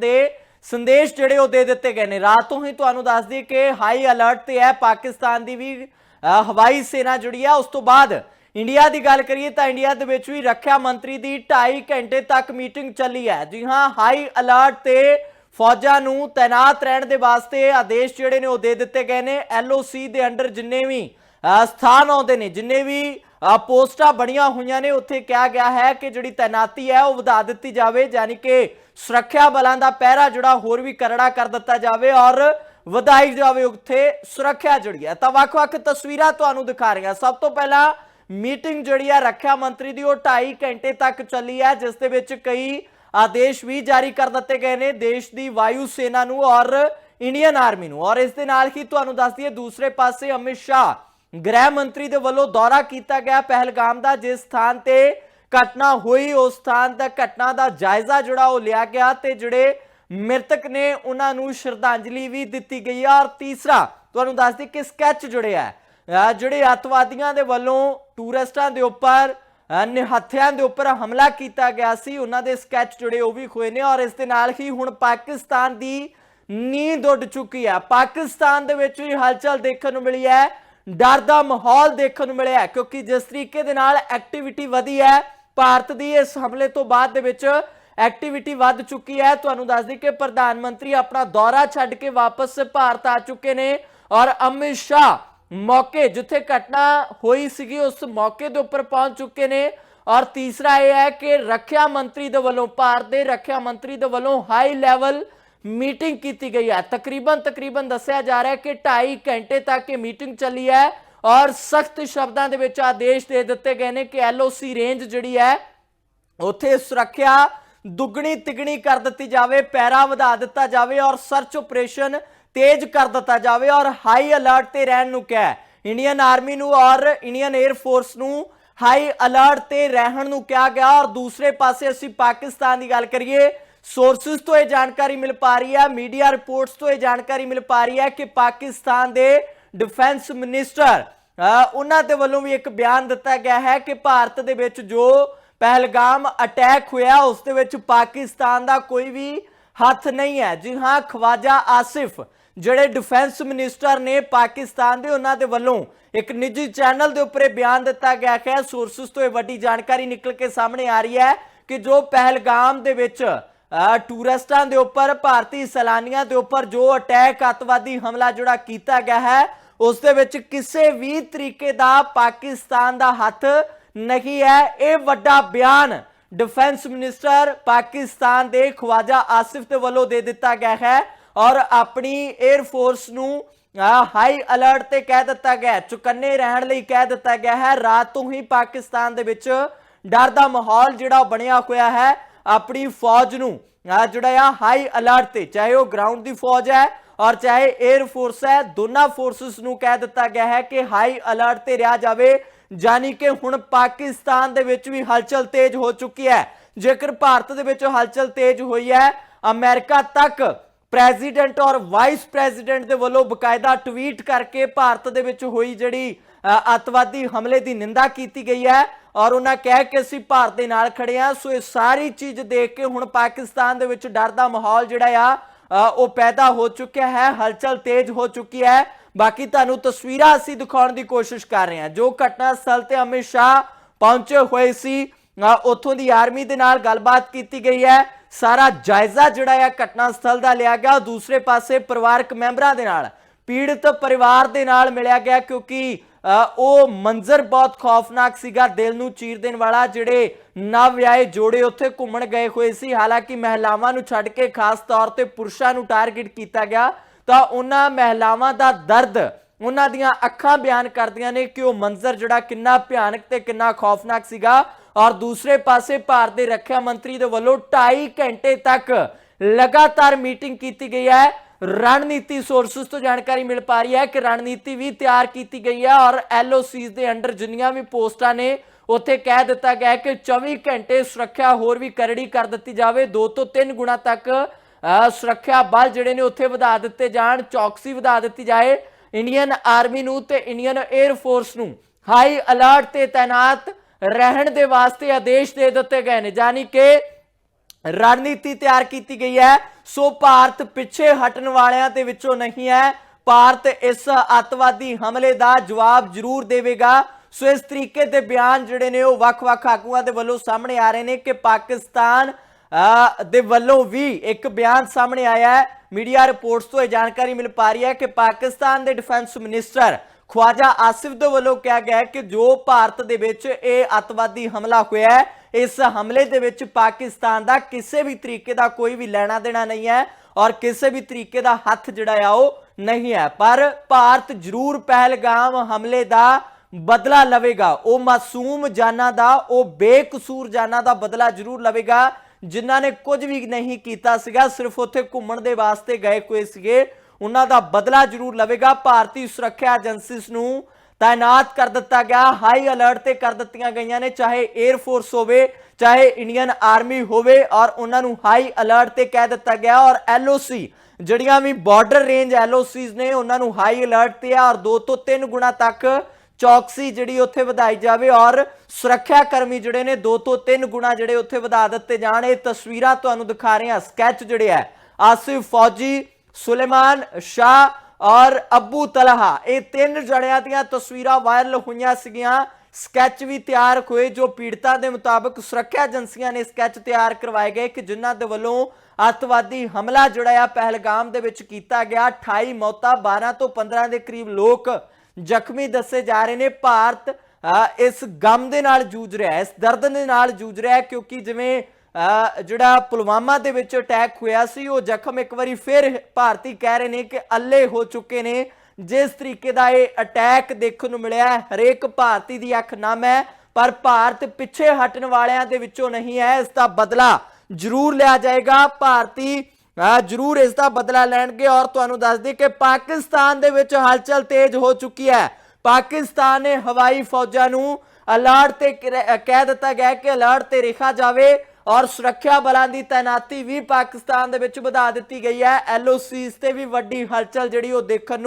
ਦੇ ਸੰਦੇਸ਼ ਜਿਹੜੇ ਉਹ ਦੇ ਦਿੱਤੇ ਗਏ ਨੇ। ਰਾਤ ਤੋਂ ਹੀ ਤੁਹਾਨੂੰ ਦੱਸ ਦਈਏ ਕਿ ਹਾਈ ਅਲਰਟ ਤੇ ਹੈ ਪਾਕਿਸਤਾਨ ਦੀ ਵੀ ਹਵਾਈ ਸੈਨਾ ਜੁੜੀ ਹੈ ਉਸ ਤੋਂ ਬਾਅਦ ਇੰਡੀਆ ਦੀ ਗੱਲ ਕਰੀਏ ਤਾਂ ਇੰਡੀਆ ਦੇ ਵਿੱਚ ਵੀ ਰੱਖਿਆ ਮੰਤਰੀ ਦੀ 2.5 ਘੰਟੇ ਤੱਕ ਮੀਟਿੰਗ ਚੱਲੀ ਹੈ। ਜੀ ਹਾਂ ਹਾਈ ਅਲਰਟ ਤੇ ਫੌਜਾਂ ਨੂੰ ਤਾਇਨਾਤ ਰਹਿਣ ਦੇ ਵਾਸਤੇ ਆਦੇਸ਼ ਜਿਹੜੇ ਨੇ ਉਹ ਦੇ ਦਿੱਤੇ ਗਏ ਨੇ। ਐਲਓਸੀ ਦੇ ਅੰਡਰ ਜਿੰਨੇ ਵੀ ਅ, ਸਥਾਨ ਆਉਂਦੇ ਨੇ ਜਿੰਨੇ ਵੀ ਪੋਸਟਾਂ ਬਣੀਆਂ ਹੋਈਆਂ ਨੇ। ਉੱਥੇ ਕਿਹਾ ਗਿਆ ਹੈ ਕਿ ਜਿਹੜੀ ਤਾਇਨਾਤੀ ਹੈ, ਉਹ ਵਧਾ ਦਿੱਤੀ ਜਾਵੇ, ਯਾਨੀ ਕਿ ਸੁਰੱਖਿਆ ਬਲਾਂ ਦਾ ਪਹਿਰਾ ਜਿਹੜਾ, ਹੋਰ ਵੀ ਕਰੜਾ ਕਰ ਦਿੱਤਾ ਜਾਵੇ ਔਰ ਵਧਾਈ ਜਾਵੇ ਉੱਥੇ, ਸੁਰੱਖਿਆ ਜਿਹੜੀ ਹੈ। ਤਾਂ ਵੱਖ-ਵੱਖ ਤਸਵੀਰਾਂ ਤੁਹਾਨੂੰ ਦਿਖਾ ਰਹੀਆਂ। ਸਭ ਤੋਂ ਪਹਿਲਾਂ ਮੀਟਿੰਗ ਜਿਹੜੀ ਹੈ, ਰੱਖਿਆ ਮੰਤਰੀ ਦੀ, ਉਹ 2.5 ਘੰਟੇ ਤੱਕ ਚੱਲੀ ਹੈ, ਜਿਸ ਦੇ ਵਿੱਚ ਕਈ ਆਦੇਸ਼ ਵੀ ਜਾਰੀ ਕਰ ਦਿੱਤੇ ਗਏ ਨੇ, ਦੇਸ਼ ਦੀ ਵਾਯੂ ਸੈਨਾ ਨੂੰ ਔਰ ਇੰਡੀਅਨ ਆਰਮੀ ਨੂੰ। ਔਰ ਇਸ ਦੇ ਨਾਲ ਹੀ ਤੁਹਾਨੂੰ ਦੱਸ ਦਈਏ, ਦੂਸਰੇ ਪਾਸੇ ਅਮਿਤ ਸ਼ਾਹ ਗ੍ਰਹਿ ਮੰਤਰੀ ਦੇ ਵੱਲੋਂ ਦੌਰਾ ਕੀਤਾ ਗਿਆ ਪਹਿਲਗਾਮ ਦਾ, ਜਿਸ ਸਥਾਨ ਤੇ ਘਟਨਾ ਹੋਈ, ਉਸ ਸਥਾਨ ਦਾ ਘਟਨਾ ਦਾ ਜਾਇਜ਼ਾ ਜਿਹੜਾ ਉਹ ਲਿਆ ਗਿਆ ਤੇ ਜਿਹੜੇ ਮ੍ਰਿਤਕ ਨੇ, ਉਹਨਾਂ ਨੂੰ ਸ਼ਰਧਾਂਜਲੀ ਵੀ ਦਿੱਤੀ ਗਈ ਹੈ ਔਰ ਤੀਸਰਾ, ਤੁਹਾਨੂੰ ਦੱਸ ਦਈਏ ਕਿ ਸਕੈਚ ਜੁੜਿਆ ਹੈ ਜਿਹੜੇ ਅੱਤਵਾਦੀਆਂ ਦੇ ਵੱਲੋਂ ਟੂਰਿਸਟਾਂ ਦੇ ਉੱਪਰ ਨਿਹੱਥਿਆਂ ਦੇ ਉੱਪਰ ਹਮਲਾ ਕੀਤਾ ਗਿਆ ਸੀ, ਉਹਨਾਂ ਦੇ ਸਕੈਚ ਜੁੜੇ ਉਹ ਵੀ ਹੋਏ ਨੇ। ਔਰ ਇਸ ਦੇ ਨਾਲ ਹੀ ਹੁਣ ਪਾਕਿਸਤਾਨ ਦੀ ਨੀਂਦ ਉੱਡ ਚੁੱਕੀ ਹੈ ਪਾਕਿਸਤਾਨ ਦੇ ਵਿੱਚ ਵੀ ਹਲਚਲ ਦੇਖਣ ਨੂੰ ਮਿਲੀ ਹੈ। ਡਰ ਦਾ ਮਾਹੌਲ ਦੇਖਣ ਨੂੰ ਮਿਲਿਆ ਕਿਉਂਕਿ ਜਿਸ ਤਰੀਕੇ ਦੇ ਨਾਲ ਐਕਟੀਵਿਟੀ ਵਧੀ ਹੈ, ਭਾਰਤ ਦੀ ਇਸ ਹਮਲੇ ਤੋਂ ਬਾਅਦ ਦੇ ਵਿੱਚ ਐਕਟੀਵਿਟੀ ਵੱਧ ਚੁੱਕੀ ਹੈ। ਤੁਹਾਨੂੰ ਦੱਸ ਦਈਏ ਕਿ ਪ੍ਰਧਾਨ ਮੰਤਰੀ ਆਪਣਾ ਦੌਰਾ ਛੱਡ ਕੇ ਵਾਪਸ ਭਾਰਤ ਆ ਚੁੱਕੇ ਨੇ ਔਰ ਅਮਿਤ ਸ਼ਾਹ ਮੌਕੇ ਜਿੱਥੇ ਘਟਨਾ ਹੋਈ ਸੀਗੀ, ਉਸ ਮੌਕੇ ਦੇ ਉੱਪਰ ਪਹੁੰਚ ਚੁੱਕੇ ਨੇ। ਔਰ ਤੀਸਰਾ ਇਹ ਹੈ ਕਿ ਰੱਖਿਆ ਮੰਤਰੀ ਦੇ ਵੱਲੋਂ, ਭਾਰਤ ਦੇ ਰੱਖਿਆ ਮੰਤਰੀ ਦੇ ਵੱਲੋਂ ਹਾਈ ਲੈਵਲ ਮੀਟਿੰਗ ਕੀਤੀ ਗਈ ਹੈ। ਤਕਰੀਬਨ ਤਕਰੀਬਨ ਦੱਸਿਆ ਜਾ ਰਿਹਾ ਹੈ ਕਿ 2.5 ਘੰਟੇ ਤੱਕ ਇਹ ਮੀਟਿੰਗ ਚੱਲੀ ਹੈ ਔਰ ਸਖਤ ਸ਼ਬਦਾਂ ਦੇ ਵਿੱਚ ਆਦੇਸ਼ ਦੇ ਦਿੱਤੇ ਗਏ ਨੇ ਕਿ ਐਲਓਸੀ ਰੇਂਜ ਜਿਹੜੀ ਹੈ, ਉੱਥੇ ਸੁਰੱਖਿਆ ਦੁੱਗਣੀ ਤਿਗਣੀ ਕਰ ਦਿੱਤੀ ਜਾਵੇ, ਪੈਰਾ ਵਧਾ ਦਿੱਤਾ ਜਾਵੇ ਔਰ ਸਰਚ ਆਪਰੇਸ਼ਨ ਤੇਜ਼ ਕਰ ਦਿੱਤਾ ਜਾਵੇ ਔਰ ਹਾਈ ਅਲਰਟ ਤੇ ਰਹਿਣ ਨੂੰ ਕਿਹਾ ਇੰਡੀਅਨ ਆਰਮੀ ਨੂੰ ਔਰ ਇੰਡੀਅਨ 에ਅਰ ਫੋਰਸ ਨੂੰ ਹਾਈ ਅਲਰਟ ਤੇ ਰਹਿਣ ਨੂੰ ਕਿਹਾ ਗਿਆ ਔਰ ਦੂਸਰੇ ਪਾਸੇ ਅਸੀਂ ਪਾਕਿਸਤਾਨ ਦੀ ਗੱਲ ਕਰੀਏ ਸੋਰਸਸ ਤੋਂ ਇਹ ਜਾਣਕਾਰੀ ਮਿਲ ਪਾ ਰਹੀ ਹੈ ਮੀਡੀਆ ਰਿਪੋਰਟਸ ਤੋਂ ਇਹ ਜਾਣਕਾਰੀ ਮਿਲ ਪਾ ਰਹੀ ਹੈ ਕਿ ਪਾਕਿਸਤਾਨ ਦੇ ਡਿਫੈਂਸ ਮਿਨਿਸਟਰ ਉਹਨਾਂ ਦੇ ਵੱਲੋਂ ਵੀ ਇੱਕ ਬਿਆਨ ਦਿੱਤਾ ਗਿਆ ਹੈ ਕਿ ਭਾਰਤ ਦੇ ਵਿੱਚ ਜੋ ਪਹਿਲਗਾਮ ਅਟੈਕ ਹੋਇਆ, ਉਸ ਦੇ ਵਿੱਚ ਪਾਕਿਸਤਾਨ ਦਾ ਕੋਈ ਵੀ ਹੱਥ ਨਹੀਂ ਹੈ। ਜੀ ਹਾਂ, ਖਵਾਜਾ ਆਸਿਫ, ਜਿਹੜੇ ਡਿਫੈਂਸ ਮਿਨਿਸਟਰ ਨੇ ਪਾਕਿਸਤਾਨ ਦੇ ਉਹਨਾਂ ਦੇ ਵੱਲੋਂ ਇੱਕ ਨਿੱਜੀ ਚੈਨਲ ਦੇ ਉੱਪਰ ਇਹ ਬਿਆਨ ਦਿੱਤਾ ਗਿਆ ਹੈ। ਸੋਰਸਸ ਤੋਂ ਇਹ ਵੱਡੀ ਜਾਣਕਾਰੀ ਨਿਕਲ ਕੇ ਸਾਹਮਣੇ ਆ ਰਹੀ ਹੈ ਕਿ ਜੋ ਪਹਿਲਗਾਮ ਦੇ ਵਿੱਚ ਟੂਰਿਸਟਾਂ ਦੇ ਉੱਪਰ, ਭਾਰਤੀ ਸੈਲਾਨੀਆਂ ਦੇ ਉੱਪਰ ਜੋ ਅਟੈਕ, ਅੱਤਵਾਦੀ ਹਮਲਾ ਜਿਹੜਾ ਕੀਤਾ ਗਿਆ ਹੈ, ਉਸ ਦੇ ਵਿੱਚ ਕਿਸੇ ਵੀ ਤਰੀਕੇ ਦਾ ਪਾਕਿਸਤਾਨ ਦਾ ਹੱਥ ਨਹੀਂ ਹੈ। ਇਹ ਵੱਡਾ ਬਿਆਨ ਡਿਫੈਂਸ ਮਿਨਿਸਟਰ ਪਾਕਿਸਤਾਨ ਦੇ ਖਵਾਜਾ ਆਸਿਫ ਦੇ ਵੱਲੋਂ ਦੇ ਦਿੱਤਾ ਗਿਆ ਹੈ ਔਰ ਆਪਣੀ 에ਅਰ ਫੋਰਸ ਨੂੰ ਹਾਈ ਅਲਰਟ ਤੇ ਕਹਿ ਦਿੱਤਾ ਗਿਆ ਚੁਕੰਨੇ ਰਹਿਣ ਲਈ ਕਹਿ ਦਿੱਤਾ ਗਿਆ ਹੈ। ਰਾਤ ਤੋਂ ਹੀ ਪਾਕਿਸਤਾਨ ਦੇ ਵਿੱਚ ਡਰ ਦਾ ਮਾਹੌਲ ਜਿਹੜਾ ਬਣਿਆ ਹੋਇਆ ਹੈ। ਆਪਣੀ ਫੌਜ ਨੂੰ। ਆਹ ਜਿਹੜਾ ਆ ਹਾਈ ਅਲਰਟ ਤੇ ਚਾਹੇ ਉਹ ਗਰਾਊਂਡ ਦੀ ਫੌਜ ਹੈ ਔਰ ਚਾਹੇ 에ਅਰ ਫੋਰਸ ਹੈ ਦੋਨਾਂ ਫੋਰਸਸ ਨੂੰ ਕਹਿ ਦਿੱਤਾ ਗਿਆ ਹੈ ਕਿ ਹਾਈ ਅਲਰਟ ਤੇ ਰਿਹਾ ਜਾਵੇ। ਜਾਨੀ ਕਿ ਹੁਣ ਪਾਕਿਸਤਾਨ ਦੇ ਵਿੱਚ ਵੀ ਹਲਚਲ ਤੇਜ਼ ਹੋ ਚੁੱਕੀ ਹੈ। ਜੇਕਰ ਭਾਰਤ ਦੇ ਵਿੱਚ ਹਲਚਲ ਤੇਜ਼ ਹੋਈ ਹੈ ਅਮਰੀਕਾ ਤੱਕ ਪ੍ਰੈਜ਼ੀਡੈਂਟ ਔਰ ਵਾਈਸ ਪ੍ਰੈਜ਼ੀਡੈਂਟ ਦੇ ਵੱਲੋਂ ਬਕਾਇਦਾ ਟਵੀਟ ਕਰਕੇ ਭਾਰਤ ਦੇ ਵਿੱਚ ਹੋਈ ਜਿਹੜੀ ਅ, ਅੱਤਵਾਦੀ ਹਮਲੇ ਦੀ ਨਿੰਦਾ ਕੀਤੀ ਗਈ ਹੈ। ਔਰ ਉਹਨਾਂ ਕਹਿ ਕਿ ਅਸੀਂ ਭਾਰਤ ਦੇ ਨਾਲ ਖੜੇ ਹਾਂ। ਸੋ ਇਹ ਸਾਰੀ ਚੀਜ਼ ਦੇਖ ਕੇ ਹੁਣ ਪਾਕਿਸਤਾਨ ਦੇ ਵਿੱਚ ਡਰ ਦਾ ਮਾਹੌਲ ਜਿਹੜਾ ਆ ਉਹ ਪੈਦਾ ਹੋ ਚੁੱਕਿਆ ਹੈ। ਹਲਚਲ ਤੇਜ਼ ਹੋ ਚੁੱਕੀ ਹੈ। ਬਾਕੀ ਤੁਹਾਨੂੰ ਤਸਵੀਰਾਂ ਅਸੀਂ ਦਿਖਾਉਣ ਦੀ ਕੋਸ਼ਿਸ਼ ਕਰ ਰਹੇ ਹਾਂ। ਜੋ ਘਟਨਾ ਸਥਲ ਤੇ ਅਮਿਤ ਸ਼ਾਹ ਪਹੁੰਚੇ ਹੋਏ ਸੀ ਉੱਥੋਂ ਦੀ ਆਰਮੀ ਦੇ ਨਾਲ ਗੱਲਬਾਤ ਕੀਤੀ ਗਈ ਹੈ। ਸਾਰਾ ਜਾਇਜ਼ਾ ਜਿਹੜਾ ਆ ਘਟਨਾ ਸਥਲ ਦਾ ਲਿਆ ਗਿਆ। ਦੂਸਰੇ ਪਾਸੇ ਪਰਿਵਾਰਕ ਮੈਂਬਰਾਂ ਦੇ ਨਾਲ, ਪੀੜਤ ਪਰਿਵਾਰ ਦੇ ਨਾਲ ਮਿਲਿਆ ਗਿਆ ਕਿਉਂਕਿ ਉਹ ਮੰਜ਼ਰ ਬਹੁਤ ਖੌਫਨਾਕ ਸੀਗਾ, ਦਿਲ ਨੂੰ ਚੀਰ ਦੇਣ ਵਾਲਾ ਜਿਹੜੇ ਨਵ ਵਿਆਹੇ ਜੋੜੇ ਉੱਥੇ ਘੁੰਮਣ ਗਏ ਹੋਏ ਸੀ। ਹਾਲਾਂਕਿ ਮਹਿਲਾਵਾਂ ਨੂੰ ਛੱਡ ਕੇ ਖਾਸ ਤੌਰ ਤੇ ਪੁਰਸ਼ਾਂ ਨੂੰ ਟਾਰਗੇਟ ਕੀਤਾ ਗਿਆ, ਤਾਂ ਉਹਨਾਂ ਮਹਿਲਾਵਾਂ ਦਾ ਦਰਦ ਉਹਨਾਂ ਦੀਆਂ ਅੱਖਾਂ ਬਿਆਨ ਕਰਦੀਆਂ ਨੇ ਕਿ ਉਹ ਮੰਜ਼ਰ ਜਿਹੜਾ ਕਿੰਨਾ ਭਿਆਨਕ ਤੇ ਕਿੰਨਾ ਖੌਫਨਾਕ ਸੀਗਾ। ਔਰ ਦੂਸਰੇ ਪਾਸੇ ਭਾਰਤ ਦੇ ਰੱਖਿਆ ਮੰਤਰੀ ਦੇ ਵੱਲੋਂ 2.5 ਘੰਟੇ ਤੱਕ ਲਗਾਤਾਰ ਮੀਟਿੰਗ ਕੀਤੀ ਗਈ ਹੈ। ਰਣਨੀਤੀ ਸੋਰਸਸ ਤੋਂ ਜਾਣਕਾਰੀ ਮਿਲ ਪਾ ਰਹੀ ਹੈ ਕਿ ਰਣਨੀਤੀ ਵੀ ਤਿਆਰ ਕੀਤੀ ਗਈ ਹੈ ਔਰ ਐਲਓਸੀਜ਼ ਦੇ ਅੰਡਰ ਜਿੰਨੀਆਂ ਵੀ ਪੋਸਟਾਂ ਨੇ, ਉੱਥੇ ਕਹਿ ਦਿੱਤਾ ਗਿਆ ਹੈ ਕਿ 24 ਘੰਟੇ ਸੁਰੱਖਿਆ ਹੋਰ ਵੀ ਕਰੜੀ ਕਰ ਦਿੱਤੀ ਜਾਵੇ 2 ਤੋਂ 3 ਗੁਣਾ ਤੱਕ ਸੁਰੱਖਿਆ ਬਲ ਜਿਹੜੇ ਨੇ ਉੱਥੇ ਵਧਾ ਦਿੱਤੇ ਜਾਣ, ਚੌਕਸੀ ਵਧਾ ਦਿੱਤੀ ਜਾਏ ਇੰਡੀਅਨ ਆਰਮੀ ਨੂੰ ਤੇ ਇੰਡੀਅਨ 에ਅਰ ਫੋਰਸ ਨੂੰ। ਹਾਈ ਅਲਰਟ ਤੇ ਤਾਇਨਾਤ ਰਹਿਣ ਦੇ ਵਾਸਤੇ ਆਦੇਸ਼ ਦੇ ਦਿੱਤੇ ਗਏ ਨੇ, ਯਾਨੀ ਕਿ ਰਣਨੀਤੀ ਤਿਆਰ ਕੀਤੀ ਗਈ ਹੈ। ਸੋ ਭਾਰਤ ਪਿੱਛੇ ਹਟਣ ਵਾਲਿਆਂ ਦੇ ਵਿੱਚੋਂ ਨਹੀਂ ਹੈ। ਭਾਰਤ ਇਸ ਅੱਤਵਾਦੀ ਹਮਲੇ ਦਾ ਜਵਾਬ ਜ਼ਰੂਰ ਦੇਵੇਗਾ। ਸੋ ਇਸ ਤਰੀਕੇ ਦੇ ਬਿਆਨ ਜਿਹੜੇ ਨੇ ਉਹ ਵੱਖ-ਵੱਖ ਆਗੂਆਂ ਦੇ ਵੱਲੋਂ ਸਾਹਮਣੇ ਆ ਰਹੇ ਨੇ ਕਿ ਪਾਕਿਸਤਾਨ ਦੇ ਵੱਲੋਂ ਵੀ ਇੱਕ ਬਿਆਨ ਸਾਹਮਣੇ ਆਇਆ ਹੈ। ਮੀਡੀਆ ਰਿਪੋਰਟਸ ਤੋਂ ਇਹ ਜਾਣਕਾਰੀ ਮਿਲ ਪਾ ਰਹੀ ਹੈ ਕਿ ਪਾਕਿਸਤਾਨ ਦੇ ਡਿਫੈਂਸ ਮਿਨਿਸਟਰ ਖਵਾਜਾ ਆਸਿਫ ਦੇ ਵੱਲੋਂ ਕਿਹਾ ਗਿਆ ਹੈ ਕਿ ਜੋ ਭਾਰਤ ਦੇ ਵਿੱਚ ਇਹ ਅੱਤਵਾਦੀ ਹਮਲਾ ਹੋਇਆ ਹੈ ਇਸ ਹਮਲੇ ਦੇ ਵਿੱਚ ਪਾਕਿਸਤਾਨ ਦਾ ਕਿਸੇ ਵੀ ਤਰੀਕੇ ਦਾ ਕੋਈ ਵੀ ਲੈਣਾ ਦੇਣਾ ਨਹੀਂ ਹੈ ਔਰ ਕਿਸੇ ਵੀ ਤਰੀਕੇ ਦਾ ਹੱਥ ਜਿਹੜਾ ਆ ਉਹ ਨਹੀਂ ਹੈ। ਪਰ ਭਾਰਤ ਜ਼ਰੂਰ ਪਹਿਲਗਾਮ ਹਮਲੇ ਦਾ ਬਦਲਾ ਲਵੇਗਾ। ਉਹ ਮਾਸੂਮ ਜਾਨਾਂ ਦਾ, ਉਹ ਬੇਕਸੂਰ ਜਾਨਾਂ ਦਾ ਬਦਲਾ ਜ਼ਰੂਰ ਲਵੇਗਾ, ਜਿਨ੍ਹਾਂ ਨੇ ਕੁਝ ਵੀ ਨਹੀਂ ਕੀਤਾ ਸੀਗਾ, ਸਿਰਫ ਉੱਥੇ ਘੁੰਮਣ ਦੇ ਵਾਸਤੇ ਗਏ ਕੋਈ ਸੀਗੇ। ਉਹਨਾਂ ਦਾ ਬਦਲਾ ਜ਼ਰੂਰ ਲਵੇਗਾ। ਭਾਰਤੀ ਸੁਰੱਖਿਆ ਏਜੰਸੀਜ਼ ਨੂੰ ਤਾਇਨਾਤ ਕਰ ਦਿੱਤਾ ਗਿਆ। ਹਾਈ ਅਲਰਟ ਤੇ ਕਰ ਦਿੱਤੀਆਂ ਗਈਆਂ ਨੇ, ਚਾਹੇ 에ਅਰ ਫੋਰਸ ਹੋਵੇ, ਚਾਹੇ ਇੰਡੀਅਨ ਆਰਮੀ ਹੋਵੇ, ਔਰ ਉਹਨਾਂ ਨੂੰ ਹਾਈ ਅਲਰਟ ਤੇ ਕਹਿ ਦਿੱਤਾ ਗਿਆ। ਔਰ ਐਲਓਸੀ ਜਿਹੜੀਆਂ ਵੀ ਬਾਰਡਰ ਰੇਂਜ ਐਲਓਸੀਜ਼ ਨੇ, ਉਹਨਾਂ ਨੂੰ ਹਾਈ ਅਲਰਟ ਤੇ ਆ, ਔਰ 2 ਤੋਂ 3 ਗੁਣਾ ਤੱਕ ਚੌਕਸੀ ਜਿਹੜੀ ਉੱਥੇ ਵਧਾਈ ਜਾਵੇ, ਔਰ ਸੁਰੱਖਿਆ ਕਰਮੀ ਜਿਹੜੇ ਨੇ 2 ਤੋਂ 3 ਗੁਣਾ ਜਿਹੜੇ ਉੱਥੇ ਵਧਾ ਦਿੱਤੇ ਜਾਣ। ਇਹ ਤਸਵੀਰਾਂ ਤੁਹਾਨੂੰ ਦਿਖਾ ਰਹੇ ਹਾਂ। ਸਕੈਚ ਜਿਹੜੇ ਹੈ, ਆਸਿਫ ਫੌਜੀ, ਸੁਲੇਮਾਨ ਸ਼ਾਹ ਔਰ ਅਬੂ ਤਲਹਾ ਇਹ ਤਿੰਨ ਜਣਿਆਂ ਦੀਆਂ ਤਸਵੀਰਾਂ ਵਾਇਰਲ ਹੋਈਆਂ ਸੀਗੀਆਂ। ਸਕੈਚ ਵੀ ਤਿਆਰ ਹੋਏ ਜੋ ਪੀੜਤਾਂ ਦੇ ਮੁਤਾਬਕ ਸੁਰੱਖਿਆ ਏਜੰਸੀਆਂ ਨੇ ਸਕੈਚ ਤਿਆਰ ਕਰਵਾਏ ਗਏ ਕਿ ਜਿਨ੍ਹਾਂ ਦੇ ਵੱਲੋਂ ਅੱਤਵਾਦੀ ਹਮਲਾ ਜਿਹੜਾ ਆ ਪਹਿਲਗਾਮ ਦੇ ਵਿੱਚ ਕੀਤਾ ਗਿਆ। 28 ਮੌਤਾਂ 12 ਤੋਂ 15 ਦੇ ਕਰੀਬ ਲੋਕ ਜ਼ਖਮੀ ਦੱਸੇ ਜਾ ਰਹੇ ਨੇ। ਭਾਰਤ ਅ, ਇਸ ਗਮ ਦੇ ਨਾਲ ਜੂਝ ਰਿਹਾ ਹੈ ਇਸ ਦਰਦ ਦੇ ਨਾਲ ਜੂਝ ਰਿਹਾ ਹੈ ਕਿਉਂਕਿ ਜਿਵੇਂ ਜਿਹੜਾ ਪੁਲਵਾਮਾ ਦੇ ਵਿੱਚ ਅਟੈਕ ਹੋਇਆ ਸੀ, ਉਹ ਜ਼ਖਮ ਇੱਕ ਵਾਰੀ ਫਿਰ ਭਾਰਤੀ ਕਹਿ ਰਹੇ ਨੇ ਕਿ ਅੱਲੇ ਹੋ ਚੁੱਕੇ ਨੇ। ਜਿਸ ਤਰੀਕੇ ਦਾ ਇਹ ਅਟੈਕ ਦੇਖਣ ਨੂੰ ਮਿਲਿਆ, ਹਰੇਕ ਭਾਰਤੀ ਦੀ ਅੱਖ ਨਮ ਹੈ, ਪਰ ਭਾਰਤ ਪਿੱਛੇ ਹਟਣ ਵਾਲਿਆਂ ਦੇ ਵਿੱਚੋਂ ਨਹੀਂ ਹੈ, ਇਸ ਦਾ ਬਦਲਾ ਜ਼ਰੂਰ ਲਿਆ ਜਾਏਗਾ। ਭਾਰਤੀ ਜਰੂਰ ਇਸ ਦਾ ਬਦਲਾ ਲੈਣਗੇ ਔਰ ਤੁਹਾਨੂੰ ਦੱਸ ਦਈਏ ਕਿ ਪਾਕਿਸਤਾਨ ਦੇ ਵਿੱਚ ਹਲਚਲ ਤੇਜ਼ ਹੋ ਚੁੱਕੀ ਹੈ। ਪਾਕਿਸਤਾਨ ਨੇ ਹਵਾਈ ਫੌਜਾਂ ਨੂੰ ਅਲਰਟ ਤੇ ਕਹਿ ਦਿੱਤਾ ਗਿਆ ਕਿ ਅਲਰਟ ਤੇ ਰੱਖਿਆ ਜਾਵੇ। ਔਰ ਸੁਰੱਖਿਆ ਬਲਾਂ ਦੀ ਤਾਇਨਾਤੀ ਵੀ ਪਾਕਿਸਤਾਨ ਦੇ ਵਿੱਚ ਵਧਾ ਦਿੱਤੀ ਗਈ ਹੈ। ਐਲਓਸੀਜ਼ ਤੇ ਵੀ ਵੱਡੀ ਹਲਚਲ ਜਿਹੜੀ ਉਹ ਦੇਖਣ ਨੂੰ